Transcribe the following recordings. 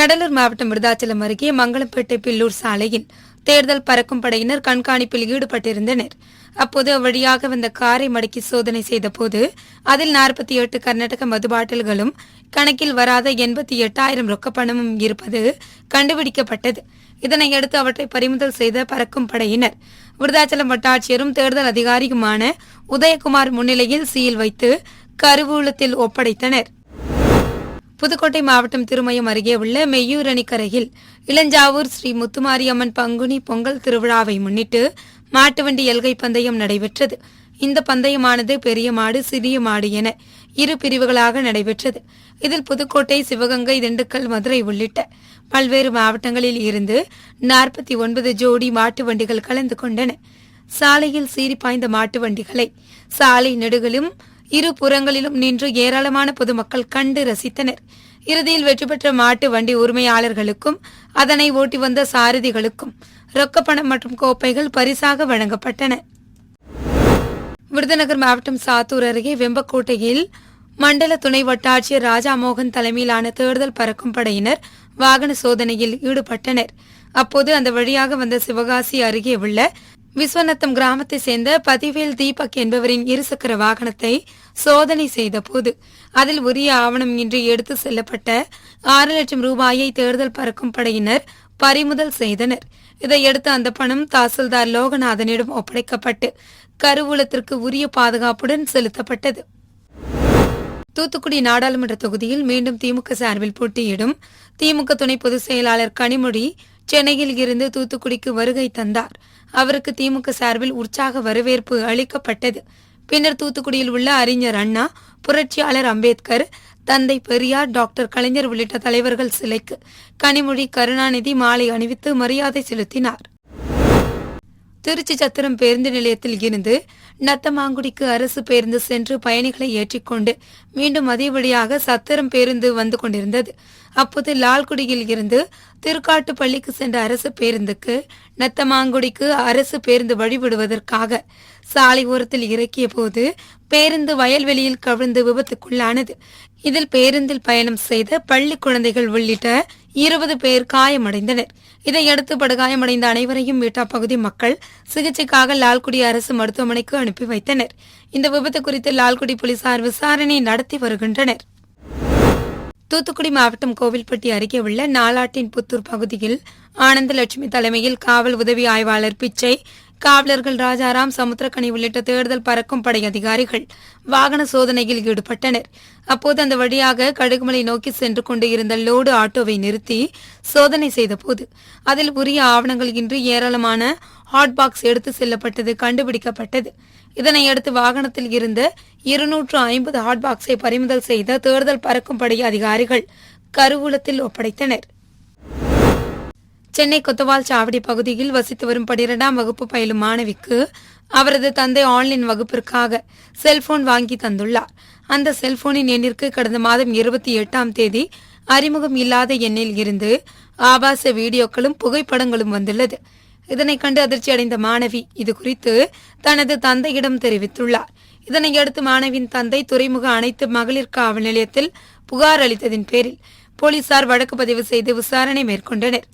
கடலூர் மாவட்டம் விருதாச்சலம் அருகே மங்களம்பேட்டை பில்லூர் சாலையில் தேர்தல் பறக்கும் படையினர் கண்காணிப்பில் ஈடுபட்டிருந்தனர். அப்போது வழியாக வந்த காரை மடக்கி சோதனை செய்தபோது அதில் நாற்பத்தி எட்டு கர்நாடக மது பாட்டில்களும் கணக்கில் வராத எண்பத்தி எட்டாயிரம் ரொக்கப்பணமும் இருப்பது கண்டுபிடிக்கப்பட்டது. இதனையடுத்து அவற்றை பறிமுதல் செய்த பறக்கும் படையினர் விருதாச்சலம் வட்டாட்சியரும் தேர்தல் அதிகாரியுமான உதயகுமார் முன்னிலையில் சீல் வைத்து கருவூலத்தில் ஒப்படைத்தனர். புதுக்கோட்டை மாவட்டம் திருமயம் அருகே உள்ள மெய்யூரணிக்கரையில் இளஞ்சாவூர் ஸ்ரீ முத்துமாரியம்மன் பங்குனி பொங்கல் திருவிழாவை முன்னிட்டு மாட்டு வண்டி எல்கை பந்தயம் நடைபெற்றது. இந்த பந்தயமானது பெரிய மாடு சிறிய மாடு என இரு பிரிவுகளாக நடைபெற்றது. இதில் புதுக்கோட்டை சிவகங்கை திண்டுக்கல் மதுரை உள்ளிட்ட பல்வேறு மாவட்டங்களில் இருந்து நாற்பத்தி ஒன்பது ஜோடி மாட்டு வண்டிகள் கலந்து கொண்டன. சாலையில் சீறி பாய்ந்த மாட்டு வண்டிகளை சாலை நெடுகளும் இரு புறங்களிலும் நின்று ஏராளமான பொதுமக்கள் கண்டு ரசித்தனர். இறுதியில் வெற்றி பெற்ற மாட்டு வண்டி உரிமையாளர்களுக்கும் அதனை ஓட்டி வந்த சாரதிகளுக்கும் ரொக்கப்பணம் மற்றும் கோப்பைகள் பரிசாக வழங்கப்பட்டன. விருதுநகர் மாவட்டம் சாத்தூர் அருகே வெம்பக்கோட்டையில் மண்டல துணை வட்டாட்சியர் ராஜாமோகன் தலைமையிலான தேர்தல் பறக்கும் படையினர் வாகன சோதனையில் ஈடுபட்டனர். அப்போது அந்த வழியாக வந்த சிவகாசி அருகே உள்ள விஸ்வநத்தம் கிராமத்தை சேர்ந்த பதிவேல் தீபக் என்பவரின் இருசக்கர வாகனத்தை சோதனை செய்த போது அதில் உரிய ஆவணம் இன்றி எடுத்து செல்லப்பட்ட ஆறு லட்சம் ரூபாயை தேர்தல் பறக்கும் படையினர் பறிமுதல் செய்தனர். இதையடுத்து அந்த பணம் தாசில்தார் லோகநாதனிடம் ஒப்படைக்கப்பட்டு கருவூலத்திற்கு உரிய பாதுகாப்புடன் செலுத்தப்பட்டது. தூத்துக்குடி நாடாளுமன்ற தொகுதியில் மீண்டும் திமுக சார்பில் போட்டியிடும் திமுக துணை பொதுச் செயலாளர் கனிமொழி சென்னையில் இருந்து தூத்துக்குடிக்கு வருகை தந்தார். அவருக்கு திமுக சார்பில் உற்சாக வரவேற்பு அளிக்கப்பட்டது. பின்னர் தூத்துக்குடியில் உள்ள அறிஞர் அண்ணா புரட்சியாளர் அம்பேத்கர் தந்தை பெரியார் டாக்டர் கலைஞர் உள்ளிட்ட தலைவர்கள் சிலைக்கு கனிமொழி கருணாநிதி மாலை அணிவித்து மரியாதை செலுத்தினார். திருச்சி சத்திரம் பேருந்து நிலையத்தில் இருந்து நத்தமாங்குடிக்கு அரசு பேருந்து சென்று பயணிகளை ஏற்றிக்கொண்டு மீண்டும் அதே வழியாக சத்திரம் பேருந்து வந்து கொண்டிருந்தது. அப்போது லால்குடியில் இருந்து திருக்காட்டுப்பள்ளிக்கு சென்ற அரசு பேருந்துக்கு நத்தமாங்குடிக்கு அரசு பேருந்து வழிவிடுவதற்காக சாலை ஓரத்தில் இறக்கிய போது பேருந்து வயல்வெளியில் கவிழ்ந்து விபத்துக்குள்ளானது. இதில் பேருந்தில் பயணம் செய்த பள்ளி குழந்தைகள் உள்ளிட்ட இருபது பேர் காயமடைந்தனர். இதையடுத்து படுகாயமடைந்த அனைவரையும் மீட்டா பகுதி மக்கள் சிகிச்சைக்காக லால்குடி அரசு மருத்துவமனைக்கு அனுப்பி வைத்தனர். இந்த விபத்து குறித்து லால்குடி போலீசார் விசாரணை நடத்தி வருகின்றனர். தூத்துக்குடி மாவட்டம் கோவில்பட்டி அருகே உள்ள நாலாட்டின் புத்தூர் பகுதியில் ஆனந்தலட்சுமி தலைமையில் காவல் உதவி ஆய்வாளர் பிச்சை காவலர்கள் ராஜாராம் சமுத்திரக்கனி உள்ளிட்ட தேர்தல் பறக்கும் படை அதிகாரிகள் வாகன சோதனையில் ஈடுபட்டனர். அப்போது அந்த வழியாக கடுகுமலை நோக்கி சென்று கொண்டு இருந்த லோடு ஆட்டோவை நிறுத்தி சோதனை செய்தபோது அதில் உரிய ஆவணங்கள் இன்றி ஏராளமான ஹாட் பாக்ஸ் எடுத்து செல்லப்பட்டது கண்டுபிடிக்கப்பட்டது. இதனையடுத்து வாகனத்தில் இருந்த இருநூற்று ஐம்பது ஹாட் பாக்ஸை பறிமுதல் செய்த தேர்தல் பறக்கும் படை அதிகாரிகள் கருவூலத்தில் ஒப்படைத்தனர். சென்னை கொத்தவால் சாவடி பகுதியில் வசித்து வரும் பனிரெண்டாம் வகுப்பு பயிலும் மாணவிக்கு அவரது தந்தை ஆன்லைன் வகுப்பிற்காக செல்போன் வாங்கி தந்துள்ளார். அந்த செல்போனின் எண்ணிற்கு கடந்த மாதம் இருபத்தி எட்டாம் தேதி அறிமுகம் இல்லாத எண்ணில் இருந்து ஆபாச வீடியோக்களும் புகைப்படங்களும் வந்துள்ளது. இதனை கண்டு அதிர்ச்சி அடைந்த மாணவி இது குறித்து தனது தந்தையிடம் தெரிவித்துள்ளார். இதனையடுத்து மாணவியின் தந்தை துறைமுக அனைத்து மகளிர் காவல் நிலையத்தில் புகார் அளித்ததின் பேரில் போலீசார் வழக்கு பதிவு செய்து விசாரணை மேற்கொண்டனர்.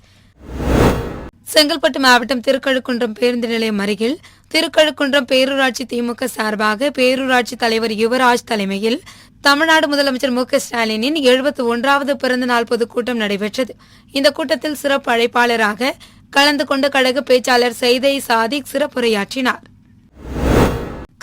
செங்கல்பட்டு மாவட்டம் திருக்கழுக்குன்றம் பேருந்து நிலையம் அருகில் திருக்கழுக்குன்றம் பேரூராட்சி திமுக சார்பாக பேரூராட்சி தலைவர் யுவராஜ் தலைமையில் தமிழ்நாடு முதலமைச்சர் மு க ஸ்டாலினின் எழுபத்தி ஒன்றாவது பிறந்தநாள் பொதுக்கூட்டம் நடைபெற்றது. இந்த கூட்டத்தில் சிறப்பு அழைப்பாளராக கலந்து கொண்ட கழக பேச்சாளர் செய்தை சாதிக் சிறப்புரையாற்றினார்.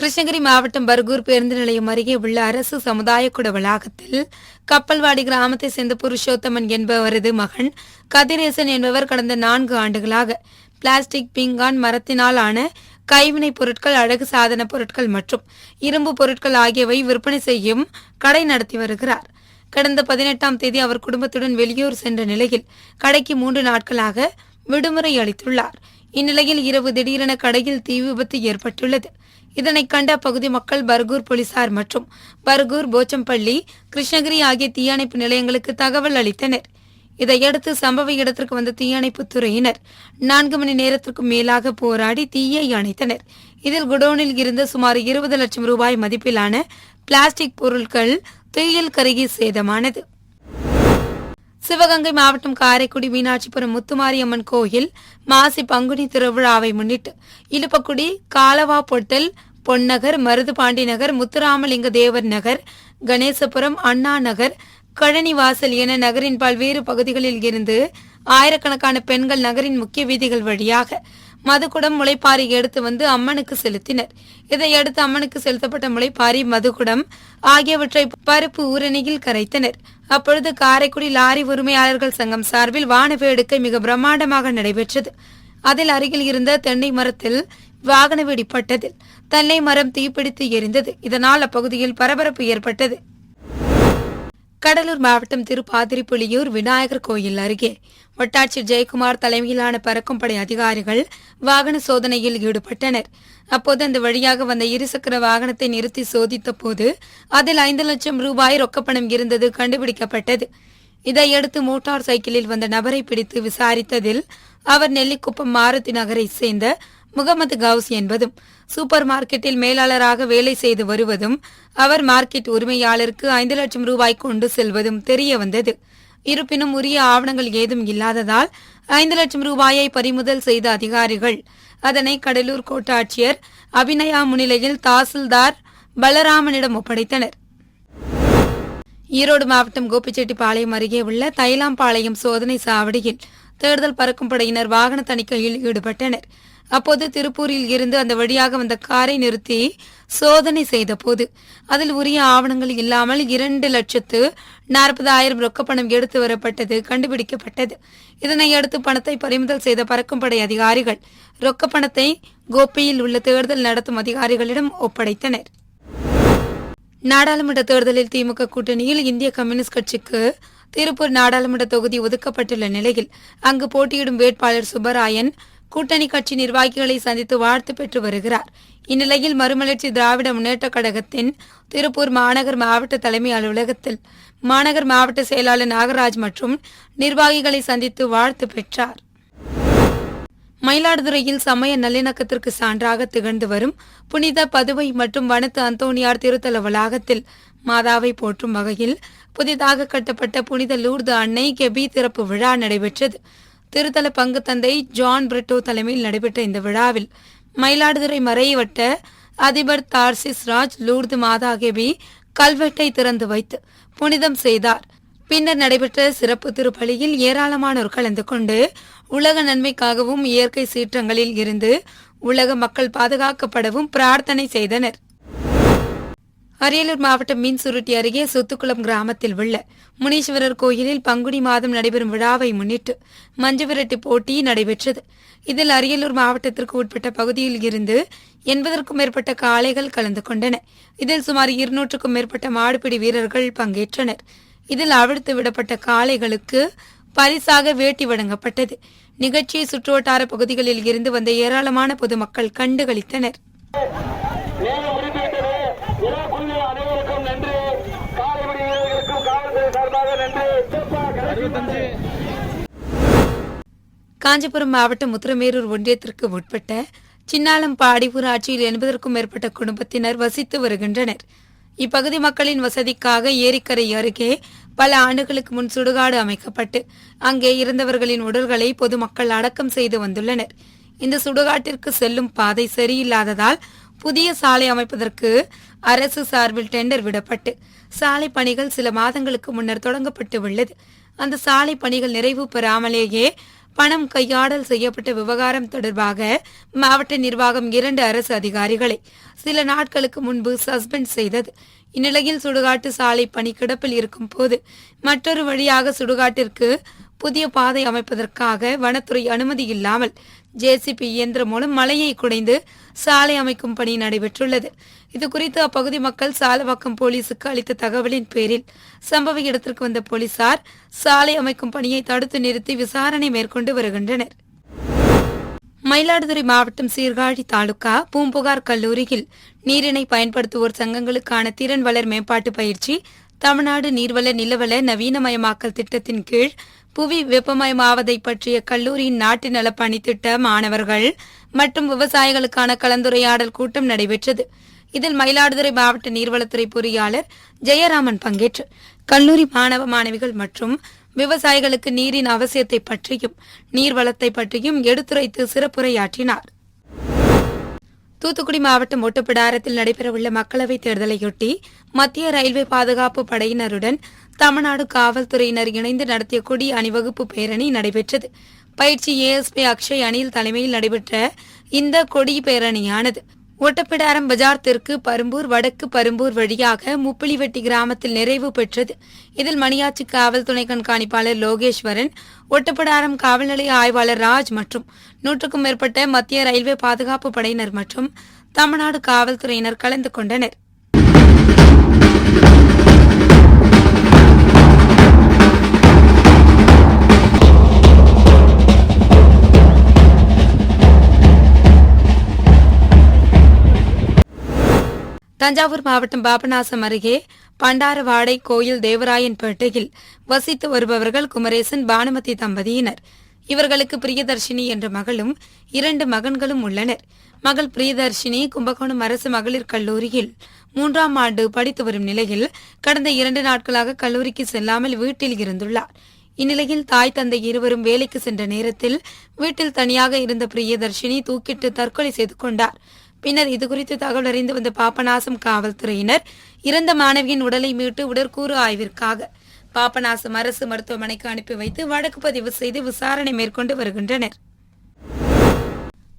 கிருஷ்ணகிரி மாவட்டம் பர்கூர் பேருந்து நிலையம் அருகே உள்ள அரசு சமுதாய கூட வளாகத்தில் கப்பல்வாடி கிராமத்தை சேர்ந்த புருஷோத்தமன் என்பவரது மகன் கதிரேசன் என்பவர் கடந்த நான்கு ஆண்டுகளாக பிளாஸ்டிக் பீங்கான் மரத்தினால் ஆன கைவினைப் பொருட்கள் அழகு சாதன பொருட்கள் மற்றும் இரும்பு பொருட்கள் ஆகியவை விற்பனை செய்யும் கடை நடத்தி வருகிறார். கடந்த பதினெட்டாம் தேதி அவர் குடும்பத்துடன் வெளியூர் சென்ற நிலையில் கடைக்கு மூன்று நாட்களாக விடுமுறை அளித்துள்ளார். இந்நிலையில் இரவு திடீரென கடையில் தீ விபத்து ஏற்பட்டுள்ளது. இதனைக் கண்ட அப்பகுதி மக்கள் பர்கூர் போலீசார் மற்றும் பர்கூர் போச்சம்பள்ளி கிருஷ்ணகிரி ஆகிய தீயணைப்பு நிலையங்களுக்கு தகவல் அளித்தனர். இதையடுத்து சம்பவ இடத்திற்கு வந்த தீயணைப்புத் துறையினர் நான்கு மணி நேரத்திற்கும் மேலாக போராடி தீயை அணைத்தனர். இதில் குடோனில் இருந்த சுமார் இருபது லட்சம் ரூபாய் மதிப்பிலான பிளாஸ்டிக் பொருட்கள் தீயில் கருகி சேதமானது. சிவகங்கை மாவட்டம் காரைக்குடி மீனாட்சிபுரம் முத்துமாரியம்மன் கோயில் மாசி பங்குனி திருவிழாவை முன்னிட்டு இலுப்பக்குடி காலவா பொட்டல் பொன்னகர் மருதுபாண்டி நகர் முத்துராமலிங்க தேவர் நகர் கணேசபுரம் அண்ணா நகர் கழனிவாசல் என நகரின் பல்வேறு பகுதிகளில் இருந்து ஆயிரக்கணக்கான பெண்கள் நகரின் முக்கிய வீதிகள் வழியாக மதுக்குடம் முளைப்பாரி எடுத்து வந்து அம்மனுக்கு செலுத்தினர். இதையடுத்து அம்மனுக்கு செலுத்தப்பட்ட முளைப்பாரி மதுக்குடம் ஆகியவற்றை பருப்பு ஊரணியில் கரைத்தனர். அப்பொழுது காரைக்குடி லாரி உரிமையாளர்கள் சங்கம் சார்பில் வான வேடுக்கை மிக பிரம்மாண்டமாக நடைபெற்றது. அதில் அருகில் இருந்த தென்னை மரத்தில் வாகன வெடிப்பட்டதில் தென்னை மரம் தீப்பிடித்து எரிந்தது. இதனால் அப்பகுதியில் பரபரப்பு ஏற்பட்டது. கடலூர் மாவட்டம் திருப்பாதிரிப்புலியூர் விநாயகர் கோயில் அருகே. வட்டாட்சியர் ஜெயக்குமார் தலைமையிலான பறக்கும் படை அதிகாரிகள் வாகன சோதனையில் ஈடுபட்டனர். அப்போது அந்த வழியாக வந்த இருசக்கர வாகனத்தை நிறுத்தி சோதித்த போது அதில் ஐந்து லட்சம் ரூபாய் ரொக்கப்பணம் இருந்தது கண்டுபிடிக்கப்பட்டது. இதையடுத்து மோட்டார் சைக்கிளில் வந்த நபரை பிடித்து விசாரித்ததில் அவர் நெல்லிக்குப்பம் மாருதி நகரை சேர்ந்த முகமது கவுஸ் என்பதும் சூப்பர் மார்க்கெட்டில் மேலாளராக வேலை செய்து வருவதும் அவர் மார்க்கெட் உரிமையாளருக்கு ஐந்து லட்சம் ரூபாய் கொண்டு செல்வதும் தெரிய வந்தது. இருப்பினும் உரிய ஆவணங்கள் ஏதும் இல்லாததால் ஐந்து லட்சம் ரூபாயை பறிமுதல் செய்த அதிகாரிகள் அதனை கடலூர் கோட்டாட்சியர் அபிநயா முன்னிலையில் தாசில்தார் பலராமனிடம் ஒப்படைத்தனர். ஈரோடு மாவட்டம் கோபிச்செட்டிப்பாளையம் அருகே உள்ள தைலாம்பாளையம் சோதனை சாவடியில் தேர்தல் பறக்கும் படையினர் வாகன தணிக்கையில் ஈடுபட்டனர். அப்போது திருப்பூரில் இருந்து அந்த வழியாக வந்த காரை நிறுத்தி சோதனை செய்த போது அதில் உரிய ஆவணங்கள் இல்லாமல் இரண்டு லட்சத்து நாற்பதாயிரம் ரொக்கப்பணம் எடுத்து வரப்பட்டது கண்டுபிடிக்கப்பட்டது. இதனை அடுத்து பணத்தை பறிமுதல் செய்த பறக்கும் படை அதிகாரிகள் ரொக்கப்பணத்தை கோப்பையில் உள்ள தேர்தல் நடத்தும் அதிகாரிகளிடம் ஒப்படைத்தனர். நாடாளுமன்ற தேர்தலில் திமுக கூட்டணியில் இந்திய கம்யூனிஸ்ட் கட்சிக்கு திருப்பூர் நாடாளுமன்ற தொகுதி ஒதுக்கப்பட்டுள்ள நிலையில் அங்கு போட்டியிடும் வேட்பாளர் சுப்பராயன் கூட்டணி கட்சி நிர்வாகிகளை சந்தித்து வாழ்த்து பெற்று வருகிறார். இந்நிலையில் மறுமலர்ச்சி திராவிட முன்னேற்றக் கழகத்தின் திருப்பூர் மாநகர் மாவட்ட தலைமை அலுவலகத்தில் மாநகர் மாவட்ட செயலாளர் நாகராஜ் மற்றும் நிர்வாகிகளை சந்தித்து வாழ்த்து பெற்றார். மயிலாடுதுறையில் சமய நல்லிணக்கத்திற்கு சான்றாக திகழ்ந்து வரும் புனித பதுவை மற்றும் வனத்து அந்தோனியார் திருத்தல வளாகத்தில் மாதாவை போற்றும் வகையில் புதிதாக கட்டப்பட்ட புனித லூர்து அன்னை கெபி திறப்பு விழா நடைபெற்றது. திருத்தல பங்கு தந்தை ஜான் பிரிட்டோ தலைமையில் நடைபெற்ற இந்த விழாவில் மயிலாடுதுறை மறைவட்ட அதிபர் தார்சிஸ் ராஜ் லூர்து மாதாகேபி கல்வெட்டை திறந்து வைத்து புனிதம் செய்தார். பின்னர் நடைபெற்ற சிறப்பு திருப்பலியில் ஏராளமானோர் கலந்து கொண்டு உலக நன்மைக்காகவும் இயற்கை சீற்றங்களில் இருந்து உலக மக்கள் பாதுகாக்கப்படவும் பிரார்த்தனை செய்தனர். அரியலூர் மாவட்டம் மீன் சுருட்டி அருகே சொத்துக்குளம் கிராமத்தில் உள்ள முனீஸ்வரர் கோயிலில் பங்குனி மாதம் நடைபெறும் விழாவை முன்னிட்டு மஞ்சவிரட்டு போட்டி நடைபெற்றது. இதில் அரியலூர் மாவட்டத்திற்கு உட்பட்ட பகுதியில் இருந்து எண்பதற்கும் மேற்பட்ட காளைகள் கலந்து கொண்டன. இதில் சுமார் இருநூற்றுக்கும் மேற்பட்ட மாடுபிடி வீரர்கள் பங்கேற்றனர். இதில் அவிழ்த்து விடப்பட்ட காளைகளுக்கு பரிசாக வேட்டி வழங்கப்பட்டது. நிகழ்ச்சியை சுற்றுவட்டார பகுதிகளில் இருந்து வந்த ஏராளமான பொதுமக்கள் கண்டுகளித்தனர். காஞ்சிபுரம் மாவட்டம் முத்திரமேரூர் ஒன்றியத்திற்கு உட்பட்ட சின்னாலம்பாடி ஊராட்சியில் எண்பதற்கும் மேற்பட்ட குடும்பத்தினர் வசித்து வருகின்றனர். இப்பகுதி மக்களின் வசதிக்காக ஏரிக்கரை அருகே பல ஆண்டுகளுக்கு முன் சுடுகாடு அமைக்கப்பட்டு அங்கே இருந்தவர்களின் உடல்களை பொதுமக்கள் அடக்கம் செய்து வந்துள்ளனர். இந்த சுடுகாட்டிற்கு செல்லும் பாதை சரியில்லாததால் புதிய சாலை அமைப்பதற்கு அரசு சார்பில் டெண்டர் விடப்பட்டு சாலை பணிகள் சில மாதங்களுக்கு முன்னர் தொடங்கப்பட்டு உள்ளது அந்த சாலை பணிகள் நிறைவு பெறாமலேயே பணம் கையாடல் செய்யப்பட்ட விவகாரம் தொடர்பாக மாவட்ட நிர்வாகம் இரண்டு அரசு அதிகாரிகளை சில நாட்களுக்கு முன்பு சஸ்பெண்ட் செய்தது. இந்நிலையில் சுடுகாட்டு சாலை பணி கிடப்பில் இருக்கும் போது மற்றொரு வழியாக சுடுகாட்டிற்கு புதிய பாதை அமைப்பதற்காக வனத்துறை அனுமதி இல்லாமல் ஜேசிபி இயந்திரம் மூலம் மலையை குடைந்து சாலை அமைக்கும் பணி நடைபெற்றுள்ளது. இதுகுறித்து அப்பகுதி மக்கள் சாலவாக்கம் போலீசுக்கு அளித்த தகவலின் பேரில் சம்பவ இடத்திற்கு வந்த போலீசார் சாலை அமைக்கும் பணியை தடுத்து நிறுத்தி விசாரணை மேற்கொண்டு வருகின்றனர். மயிலாடுதுறை மாவட்டம் சீர்காழி தாலுகா பூம்புகார் கல்லூரியில் நீரினை பயன்படுத்துவோர் சங்கங்களுக்கான திறன் வளர் மேம்பாட்டு பயிற்சி தமிழ்நாடு நீர்வள நிலவள நவீனமயமாக்கல் திட்டத்தின் கீழ் புவி வெப்பமயமாவதை பற்றிய கல்லூரியின் நாட்டு நல திட்ட மாணவர்கள் மற்றும் விவசாயிகளுக்கான கலந்துரையாடல் கூட்டம் நடைபெற்றது. இதில் மயிலாடுதுறை மாவட்ட நீர்வளத்துறை பொறியாளர் ஜெயராமன் பங்கேற்று கல்லூரி மாணவ மாணவிகள் மற்றும் விவசாயிகளுக்கு நீரின் அவசியத்தை பற்றியும் நீர்வளத்தை பற்றியும் எடுத்துரைத்து சிறப்புரையாற்றினார். தூத்துக்குடி மாவட்டம் ஒட்டப்பிடாரத்தில் நடைபெறவுள்ள மக்களவைத் தேர்தலையொட்டி மத்திய ரயில்வே பாதுகாப்பு படையினருடன் தமிழ்நாடு காவல்துறையினர் இணைந்து நடத்திய கொடி அணிவகுப்பு பேரணி நடைபெற்றது. பயிற்சி ஏஎஸ்பி அக்ஷய் அணியில் தலைமையில் நடைபெற்ற இந்த கொடி பேரணியானது ஒட்டப்பிடாரம் பஜார் தெற்கு பரும்பூர் வடக்கு பரும்பூர் வழியாக முப்பிலிவெட்டி கிராமத்தில் நிறைவு பெற்றது. இதில் மணியாச்சி காவல் துணை கண்காணிப்பாளர் லோகேஸ்வரன் ஒட்டப்பிடாரம் காவல் நிலைய ஆய்வாளர் ராஜ் மற்றும் நூற்றுக்கும் மேற்பட்ட மத்திய ரயில்வே பாதுகாப்பு படையினர் மற்றும் தமிழ்நாடு காவல்துறையினர் கலந்து கொண்டனர். தஞ்சாவூர் மாவட்டம் பாபநாசம் அருகே பண்டாரவாடை கோயில் தேவராயன்பேட்டையில் வசித்து வருபவர்கள் குமரேசன் பானுமதி தம்பதியினர். இவர்களுக்கு பிரியதர்ஷினி என்ற மகளும் இரண்டு மகன்களும் உள்ளனர். மகள் பிரியதர்ஷினி கும்பகோணம் அரசு மகளிர் கல்லூரியில் மூன்றாம் ஆண்டு படித்து வரும் நிலையில் கடந்த இரண்டு நாட்களாக கல்லூரிக்கு செல்லாமல் வீட்டில் இருந்துள்ளார். இந்நிலையில் தாய் தந்தை இருவரும் வேலைக்கு சென்ற நேரத்தில் வீட்டில் தனியாக இருந்த பிரியதர்ஷினி தூக்கிட்டு தற்கொலை செய்து கொண்டார். பின்னர் இதுகுறித்து தகவல் அறிந்து வந்த பாபநாசம் காவல்துறையினர் இறந்த மாணவியின் உடலை மீட்டு உடற்கூறு ஆய்விற்காக. பாபநாசம் அரசு மருத்துவமனைக்கு அனுப்பி வைத்து வழக்கு பதிவு செய்து விசாரணை மேற்கொண்டு வருகின்றனர்.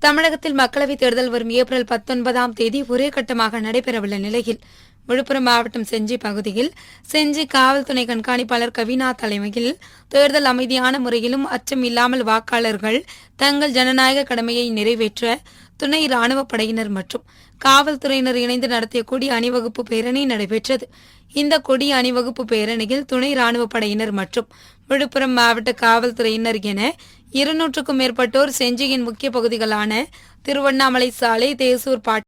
தமிழகத்தில் மக்களவைத் தேர்தல் வரும் ஏப்ரல் பத்தொன்பதாம் தேதி ஒரே கட்டமாக நடைபெறவுள்ள நிலையில் விழுப்புரம் மாவட்டம் செஞ்சி பகுதியில் செஞ்சி காவல் துணை கண்காணிப்பாளர் கவினா தலைமையில் தேர்தல் அமைதியான முறையிலும் அச்சம் இல்லாமல் வாக்காளர்கள் தங்கள் ஜனநாயக கடமையை நிறைவேற்ற துணை ராணுவ படையினர் மற்றும் காவல்துறையினர் இணைந்து நடத்திய கொடி அணிவகுப்பு பேரணி நடைபெற்றது. இந்த கொடி அணிவகுப்பு பேரணியில் துணை ராணுவ படையினர் மற்றும் விழுப்புரம் மாவட்ட காவல்துறையினர் என இருநூற்றுக்கும் மேற்பட்டோர் செஞ்சியின் முக்கிய பகுதிகளான திருவண்ணாமலை சாலை தேசூர் பாட்டு